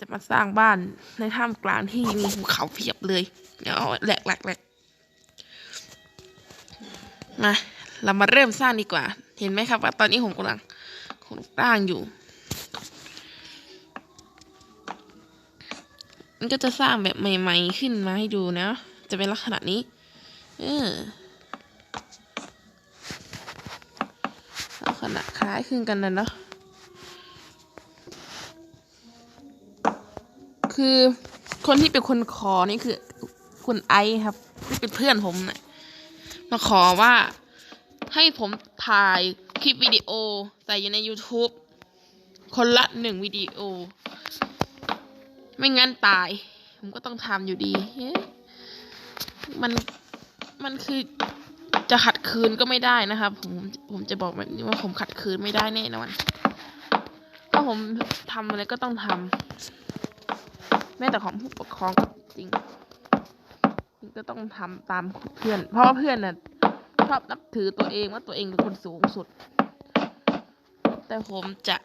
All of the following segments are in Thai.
จะมาสร้างบ้านในท่ามกลางที่มีภูเขาเพียบเลย เดี๋ยวเอาแหลกแหลกแหลกมาเรามาเริ่มสร้างดีกว่า เห็นไหมครับว่าตอนนี้ผมกำลังสร้างอยู่ มันก็จะสร้างแบบใหม่ ๆ ขึ้นมาให้ดูนะ จะเป็นลักษณะนี้เออลักษณะคล้ายคลึงกันนะเนาะ คือคนที่เป็นคนขอนี่คือ คุณไอครับที่เป็นเพื่อนผมนะมาขอว่าให้ผมถ่ายคลิปวิดีโอใส่อยู่ใน YouTube คนละหนึ่งวิดีโอ ไม่งั้นตาย ผมก็ต้องทำอยู่ดี มันมันคือจะขัดคืนก็ไม่ได้นะครับผมผมจะบอกแบบนี้ว่าผมขัดคืนไม่ได้แน่นอนถ้าผมทำอะไรก็ต้องทำ แม้แต่ของผู้ปกครองก็จริงก็ต้องทำตามเพื่อน เพราะว่าเพื่อนน่ะชอบนับถือตัวเองว่าตัวเองเป็นคนสูงสุด แต่ผมจะ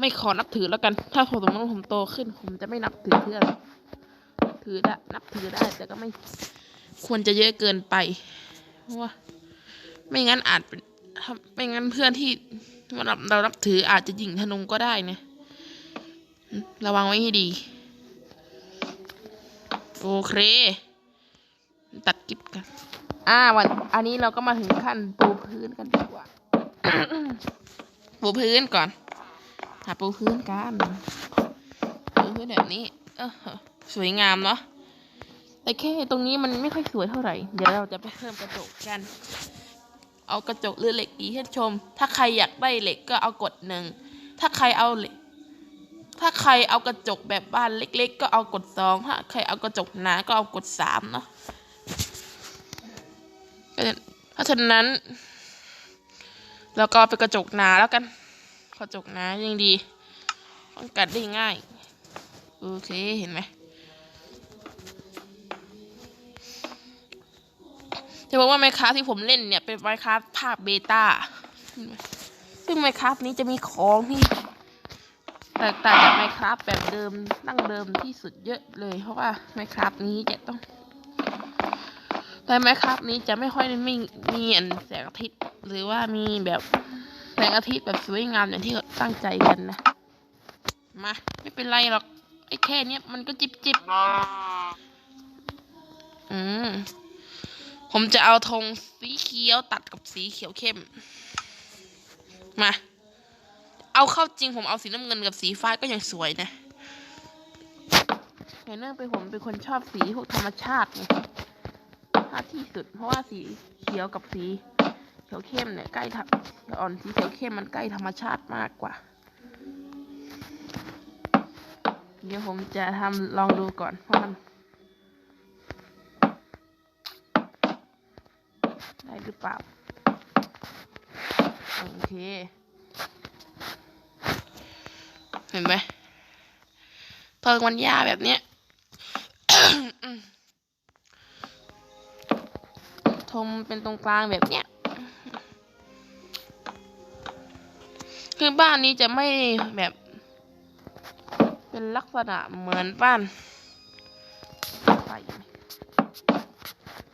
ไม่ขอนับถือแล้วกัน ถ้าผมสมมติว่าผมโตขึ้น ผมจะไม่นับถือเพื่อน ถือได้นับถือได้แต่ก็ไม่ควรจะเยอะเกินไป เพราะว่า ไม่งั้นอาจเป็นไม่งั้นเพื่อนที่เราเรานับถืออาจจะยิงธนงก็ได้นะ ระวังไว้ให้ดี โอเค ตัดกิบกัน อ่าวัน อันนี้เราก็มาถึงขั้นปูพื้นกันดีกว่า ปูพื้นก่อนหาปูพื้นกัน ปูพื้นแบบนี้ เออสวยงามเนาะแต่แค่ตรงนี้มันไม่ค่อยสวยเท่าไหร่ เดี๋ยวเราจะไปเพิ่มกระจกกัน เอากระจกหรือเหล็กดีให้ชม ถ้าใครอยากได้เหล็กก็เอากดหนึ่ง ถ้าใครเอาเหล็ก ถ้าใครเอากระจกแบบบ้านเล็ก ๆ ก็เอากดสองถ้าใครเอากระจกหนาก็เอากดสามเนาะเพราะฉะนั้นเราก็เอาไปนกระจกหนาแล้วกัน กระจกหนายังดีป้องกันได้ง่าย โอเคเห็นไหมจะบอกว่าไมค้าที่ผมเล่นเนี่ย เป็นไมค้าภาพเบต้าซึ่งไมค้านี้จะมีของที่ แตกต่างจากไมครับแบบเดิมตั้งเดิมที่สุดเยอะเลย เพราะว่าไมครับนี้จะต้อง แต่ไมครับนี้จะไม่ค่อยมีมีอันแสงอาทิตย์ หรือว่ามีแบบแสงอาทิตย์แบบสวยงามอย่างที่ตั้งใจกันนะมาไม่เป็นไรหรอกไอ้แค่เนี้ยมันก็จิบจิบอืมผมจะเอาธงสีเขียวตัดกับสีเขียวเข้ม มา เอาเข้าจริงผมเอาสีน้ำเงินกับสีฟ้าก็ยังสวยนะแต่เนื่องไปผมเป็นคนชอบสีพวกธรรมชาติไงชาที่สุด เพราะว่าสีเขียวกับสีเขียวเข้มเนี่ยใกล้ทับอ่อนสีเขียวเข้มมันใกล้ธรรมชาติมากกว่า เดี๋ยวผมจะทำลองดูก่อนว่าะมันได้หรือเปล่า โอเค เห็นไหมเพิงมันยาแบบเนี้ยทมเป็นตรงกลางแบบเนี้ยคือบ้านนี้จะไม่แบบ เป็นลักษณะเหมือนบ้านไฟ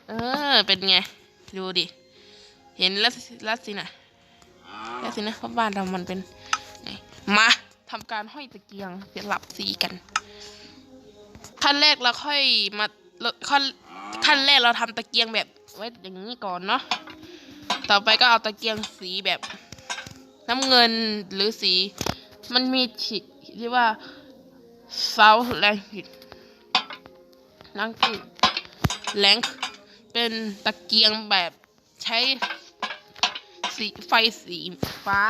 เออ เป็นไง ดูดิ เห็นแล้วแล้วสินะแล้วสินะเพราะบ้านเรามันเป็นไงมา ทำการห้อยตะเกียงสลับสีกัน ขั้นแรกเราค่อยมาขั้นขั้นแรกเราทำตะเกียงแบบไว้อย่างนี้ก่อนเนาะต่อไปก็เอาตะเกียงสีแบบน้ำเงินหรือสี มันมีฉีที่ว่าเซาแรงผิดลังกิแรงเป็นตะเกียงแบบใช้สีไฟสีฟ้า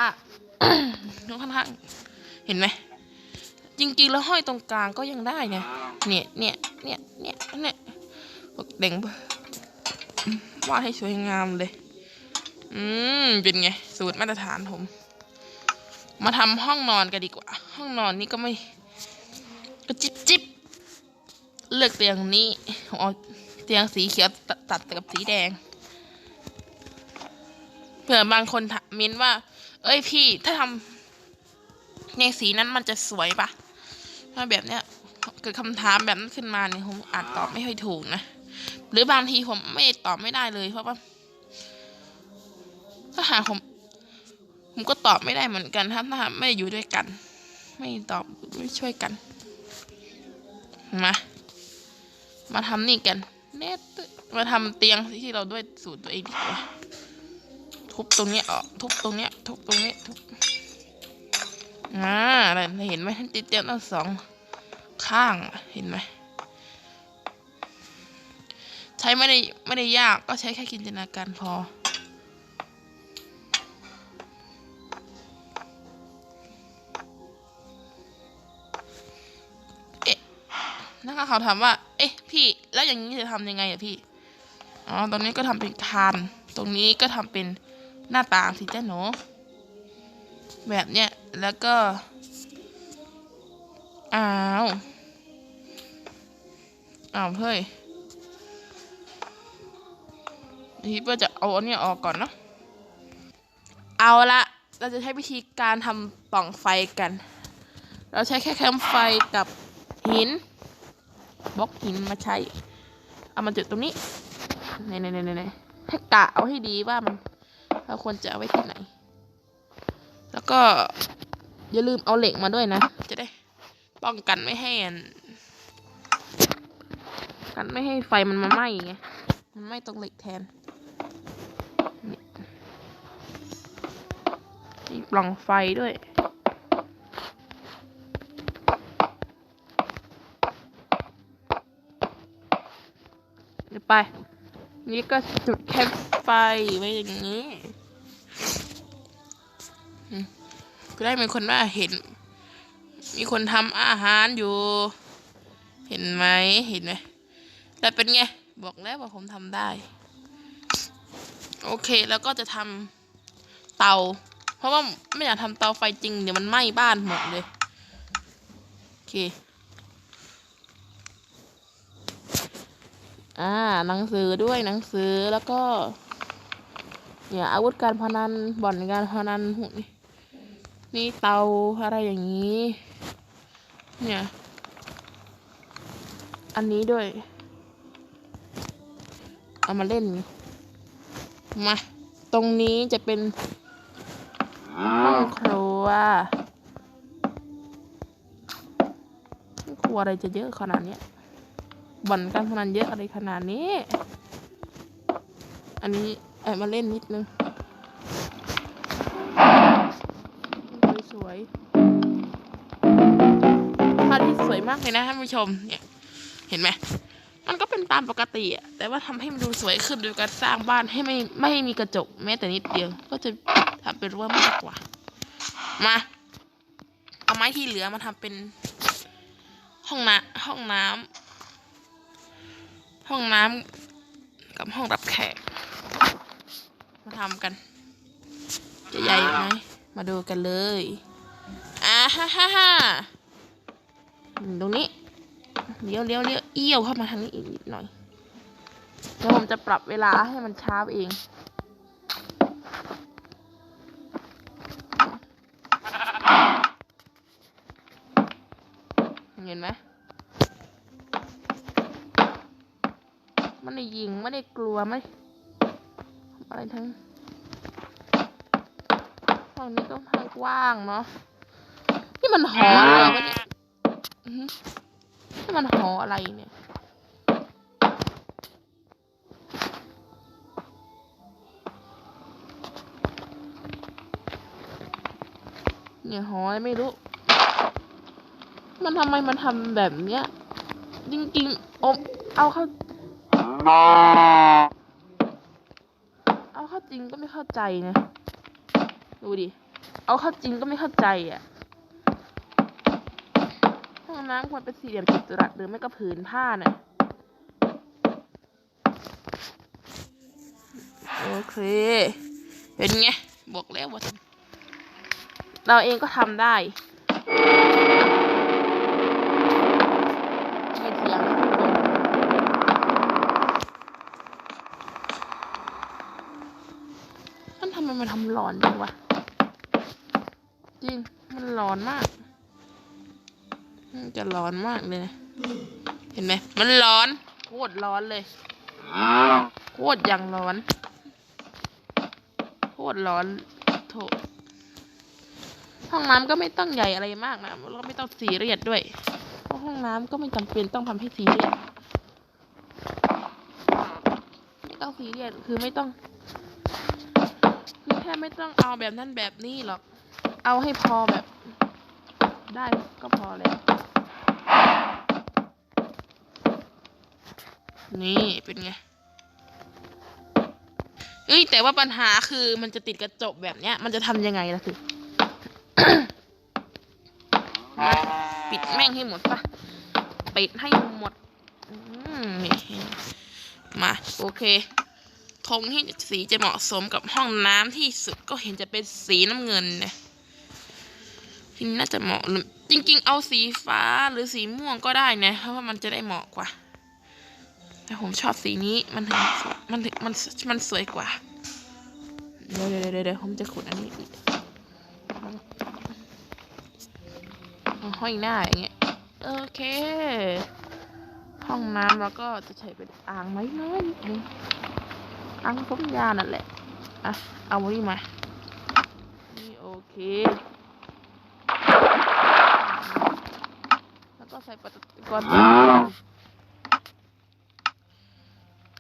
ค่อนข้าง เห็นไหมจริงๆแล้วห้อยตรงกลางก็ยังได้เนี่ยเนี่ยเนี่ยเนี่ยเนี่ยเนี่ยเด่งวาดให้สวยงามเลย อืมเป็นไง สูตรมาตรฐานผม มาทำห้องนอนกันดีกว่า ห้องนอนนี่ก็ไม่ก็จิบจิบเลือกเตียงนี้อ๋อเตียงสีเขียวตัดตัดกับสีแดงเผื่อบางคนมินว่า เอ้ยพี่ ถ้าทำ ในสีนั้นมันจะสวยปะถ้าแบบเนี้ยเกิดคำถามแบบนั้นขึ้นมาเนี่ยผมอาจตอบไม่ค่อยถูกนะ หรือบางทีผมไม่ตอบไม่ได้เลยเพราะว่าถ้าหากผมผมก็ตอบไม่ได้เหมือนกันถ้าถ้าหากไม่ได้อยู่ด้วยกัน ไม่ตอบไม่ช่วยกันมามาทำนี่กันเน็ตมาทำเตียงที่เราด้วยสูตรตัวเองดีกว่าทุบตรงนี้ออกทุบตรงนี้ทุบตรงนี้ทุบ อ่าเห็นไหมท่านติดเตียงทั้งสองข้างเห็นไหมใช้ไม่ได้ไม่ได้ยากก็ใช้แค่จินตนาการพอ เอ๊ะนะคะเขาถามว่า เอ๊ะ พี่แล้วอย่างนี้จะทำยังไงอะพี่อ๋อตรงนี้ก็ทำเป็นคาน ตรงนี้ก็ทำเป็นหน้าต่างสิจ้าหนู แบบเนี้ย แล้วก็ อ้าว อ้าว เฮ้ยทีเพื่อจะเอาอันเนี้ยออกก่อนเนาะ เอาละ เราจะใช้วิธีการทำปล่องไฟกัน เราใช้แค่แคมไฟกับหินบล็อกหินมาใช้ เอามาจุดตรงนี้ไหนไหนไหนไหนให้กะเอาให้ดีว่ามันเราควรจะเอาไว้ที่ไหน แล้วก็อย่าลืมเอาเหล็กมาด้วยนะ จะได้ป้องกันไม่ให้กันไม่ให้ไฟมันมาไหม้ไง มันไหม้ตรงเหล็กแทนนี่มีปล่องไฟด้วยเดี๋ยวไป นี่ก็จุดแคมป์ไฟไว้อย่างนี้ ก็ได้เป็นคนว่าเห็น มีคนทำอาหารอยู่ เห็นไหมเห็นไหมแต่เป็นไง บอกแล้วว่าผมทำได้ โอเคแล้วก็จะทำเตา เพราะว่าไม่อยากทำเตาไฟจริง เดี๋ยวมันไหม้บ้านหมดเลย โอเคอ่าหนังสือด้วยหนังสือแล้วก็ เนี่ยอาวุธการพนันบ่อนการพนันพวกนี้ นี่เตาอะไรอย่างนี้ เนี่ย อันนี้ด้วย เอามาเล่น มา ตรงนี้จะเป็นห้องครัวครัวอะไรจะเยอะขนาดนี้บ่อนการพนันเยอะอะไรขนาดนี้ อันนี้แอบมาเล่นนิดนึง สวยมากเลยนะท่านผู้ชมเนี่ยเห็นไหมมันก็เป็นตามปกติอะแต่ว่าทำให้มันดูสวยขึ้นโดยการสร้างบ้านให้ไม่ไม่มีกระจกแม้แต่นิดเดียว ก็จะทำเป็นรั้วมากกว่า มาเอาไม้ที่เหลือมาทำเป็น ห้องน้ำห้องน้ำห้องน้ำกับห้องรับแขก มาทำกัน จะใหญ่ไหมมาดูกันเลยอ่าฮ่าฮ่า ฮ่าอืมตรงนี้เลี้ยวเลี้ยวเลี้ยวเอี้ยวเข้ามาทางนี้อีกนิดหน่อยแล้วผมจะปรับเวลาให้มันช้าเองเห็นไหมไม่ได้ยิงไม่ได้กลัวไม่อะไรทั้งห้องนี้ก็ห้องกว้างเนาะ นี่มันหออะไรวะเนี่ยอื้อหือ นี่มันหออะไรเนี่ย เนี่ยหออะไรไม่รู้ มันทำไมมันทำแบบเนี้ย จริงๆอมเอาเข้า เอาเข้าจริงก็ไม่เข้าใจนะ ดูดิ เอาเข้าจริงก็ไม่เข้าใจอะ ห้องน้ำควรเป็นสี่เหลี่ยมจัตุรัสหรือไม่ก็ผืนผ้าน่ะโอเคเป็นไงบอกแล้วว่าเราเองก็ทำได้มันทำไมมันทำหลอนจังวะ จริง มันหลอนมาก จะหลอนมากเลยนะ เห็นไหม มันร้อน โคตรร้อนเลย โคตรยังร้อน โคตรร้อนโถห้องน้ำก็ไม่ต้องใหญ่อะไรมากนะแล้วก็ไม่ต้องซีเรียสด้วย เพราะห้องน้ำก็ไม่จำเป็นต้องทำให้ซีเรียสไม่ต้องซีเรียสคือไม่ต้อง คือแค่ไม่ต้องเอาแบบนั้นแบบนี้หรอก เอาให้พอแบบ ได้ก็พอแล้ว นี่เป็นไง เอ้ยแต่ว่าปัญหาคือมันจะติดกระจกแบบเนี้ย มันจะทำยังไงล่ะคือมาปิดแม่งให้หมดปะปิดให้หมดมา โอเคธงที่สีจะเหมาะสมกับห้องน้ำที่สุดก็เห็นจะเป็นสีน้ำเงินน ที่น่าจะเหมาะจริง ๆ เอาสีฟ้าหรือสีม่วงก็ได้นะเพราะว่ามันจะได้เหมาะกว่า แต่ผมชอบสีนี้มันถึงมันถึงมันมันสวยกว่าเดี๋ยวเดี๋ยวเดี๋ยวเดี๋ยวผมจะขุดอันนี้อีกห้อยหน้าอย่างเงี้ยโอเค ห้องน้ำแล้วก็จะใช้เป็นอ่างไม้น้อยนิดนึงอ่างต้มยานั่นแหละอะเอาไว้มานี่โอเค แล้วก็ ใส่ประตูก่อน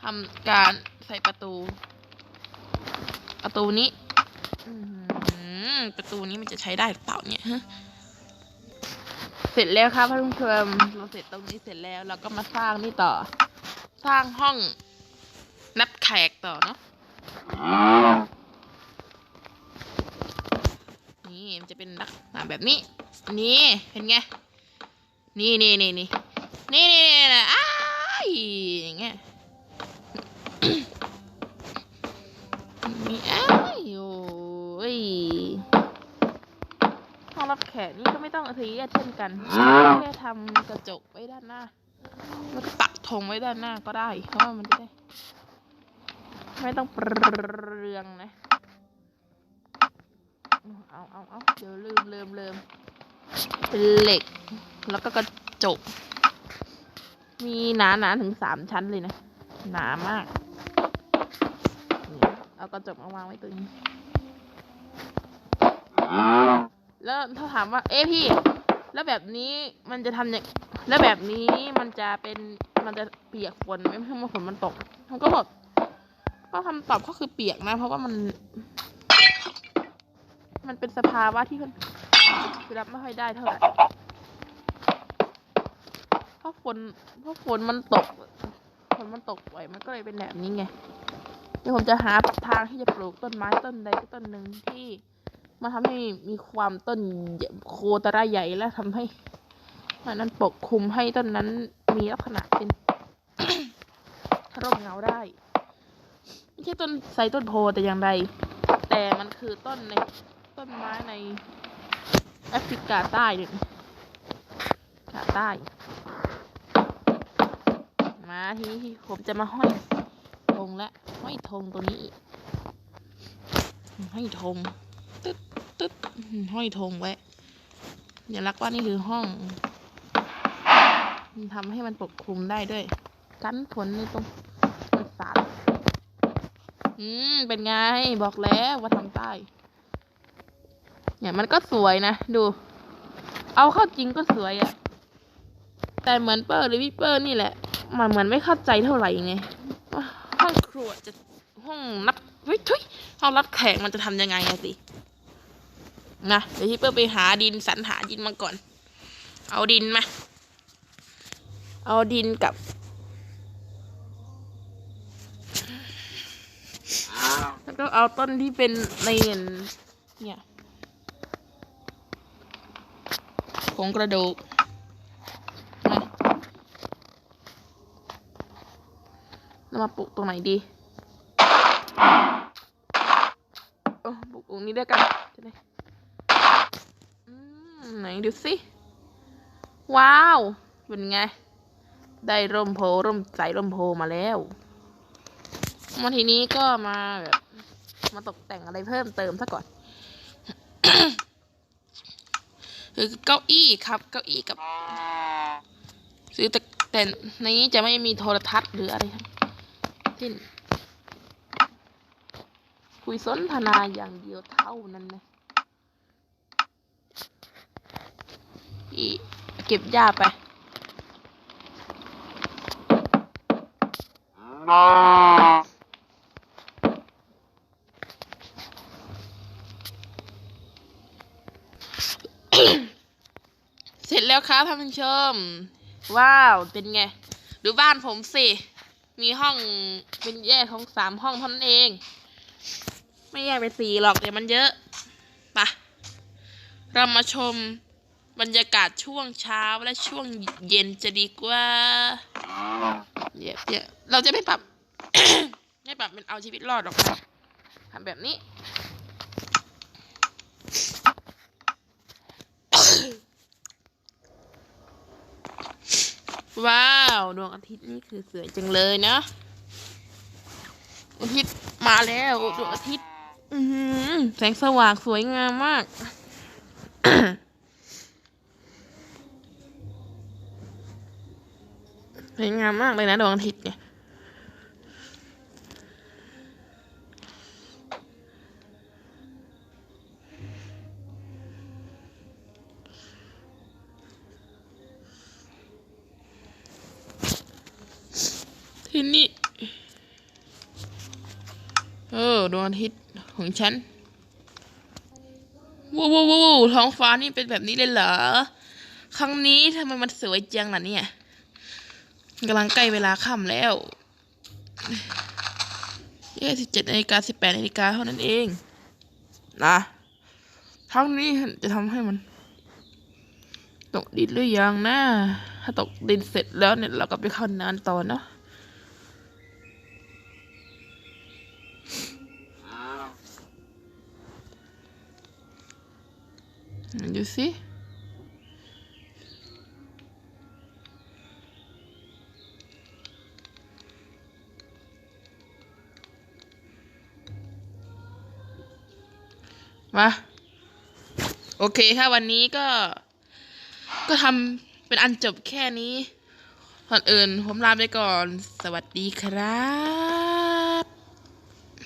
ทำการใส่ประตู ประตูนี้ประตูนี้มันจะใช้ได้หรือเปล่าเนี่ยเสร็จแล้วครับท่านผู้ชมเราเสร็จตรงนี้เสร็จแล้วเราก็มาสร้างนี่ต่อ สร้างห้องนับแขกต่อเนาะนี่มันจะเป็นลักษณะแบบนี้ นี่เห็นไง นี่นี่นี่นี่นี่นี่นี่อ้ายอย่างเงี้ยนี่อ้ายโอ้ยห้องรับแขกนี่ก็ไม่ต้องทีเช่นกันแค่ทำกระจกไว้ด้านหน้าแล้วก็ปักธงไว้ด้านหน้าก็ได้เพราะมันจะได้ ไม่ต้องเปลืองนะเอาเอาเอาเดี๋ยวลืมลืมลืมเป็นเหล็ก แล้วก็กระจก มีหนาหนาถึงสามชั้นเลยนะ หนามาก เอากระจกมาวางไว้ตรงนี้ แล้วถ้าถามว่า เอ๊ะพี่ แล้วแบบนี้มันจะทำอย่างแล้วแบบนี้มันจะเป็นมันจะเปียกฝนไหมถ้ามันฝนมันตกมันก็บอกก็คำตอบก็คือเปียกนะ เพราะว่ามัน มันเป็นสภาวะที่มันรับไม่ค่อยได้เท่าไหร่ ฝนเพราะฝนมันตกฝนมันตกบ่อยมันก็เลยเป็นแบบนี้ไงเดี๋ยวผมจะหาทางที่จะปลูกต้นไม้ต้นใดต้นหนึ่งที่มาทำให้มีความต้นโคตระใหญ่และทำให้มันนั้นปกคลุมให้ต้นนั้นมีลักษณะเป็นร่มเงาได้ไม่ใช่ต้นไทรต้นโพแต่อย่างใดแต่มันคือต้นในต้นไม้ในแอฟริกาใต้เนี่ยกาใต้ มาทีนี้ผมจะมาห้อยธงและห้อยธงตัวนี้อีกห้อยธงตึ๊ดตึ๊ดห้อยธงไว้อย่ารักว่านี่คือห้องทำให้มันปกคลุมได้ด้วย กันฝนในตรงสาดอืม เป็นไง บอกแล้วว่าทำใต้เนี่ยมันก็สวยนะ ดู เอาเข้าจริงก็สวยอะแต่เหมือนเปอร์หรือวิเปอร์นี่แหละ มันเหมือนไม่เข้าใจเท่าไหร่ไงห้องครัวจะห้องนับเฮ้ยทุยห้องรับแขกมันจะทำยังไงอะสินะเดี๋ยวพี่เปิ้ลไปหาดินสรรหาดินมาก่อน เอาดินมา เอาดินกับแล้วก็เอาต้นที่เป็นในเนี่ยผงกระดูกมา แล้วมาปลูกตรงไหนดีเออปลูกตรงนี้ด้วยกันจะได้อไหนดูสิว้าว เป็นไง ได้ร่มโพร่มใสร่มโพมาแล้วมาทีนี้ก็มาแบบมาตกแต่งอะไรเพิ่มเติมซะก่อนคือเก้าอี้ครับ เก้าอี้กับ ซื้อแต่แต่ในนี้จะไม่มีโทรทัศน์หรืออะไรทั้ง สิ้น คุยสนทนาอย่างเดียวเท่านั้นนะอีเก็บหญ้าไปเสร็จแล้วครับท่านผู้ชม ว้าว เป็นไง ดูบ้านผมสิ มีห้องเป็นแยกของสามห้องเท่านั้นเอง ไม่แยกเป็นสี่หรอกเดี๋ยวมันเยอะไปะเรามาชมบรรยากาศช่วงเช้าและช่วงเย็นจะดีกว่าเดี๋ยวเดี๋ยวเราจะไม่ปรับ ไม่ปรับเป็นเอาชีวิตรอดหรอกทำแบบนี้ ว้าวดวงอาทิตย์นี่คือสวยจังเลยนะอาทิตย์มาแล้วดวงอาทิตย์อือหือแสงสว่างสวยงามมากสวยงามมากเลยนะดวงอาทิตย์เนี่ย ที่นี่ เออดวงอาทิตย์ของฉันว้าวว้าวว้าวท้องฟ้านี่เป็นแบบนี้เลยเหรอ ครั้งนี้ทำไมมันสวยจังล่ะเนี่ยกำลังใกล้เวลาค่ำแล้วแค่สิบเจ็ดนาฬิกาสิบแปดนาฬิกาเท่านั้นเอง นะทั้งนี้จะทำให้มัน ตกดินหรือยังนะ ถ้าตกดินเสร็จแล้วเนี่ยเราก็ไปเข้านานต่อเนาะ ดูสิมาโอเคค่ะวันนี้ก็ ก็ทำเป็นอันจบแค่นี้ก่อนอื่นผมลาไปก่อน สวัสดีครับ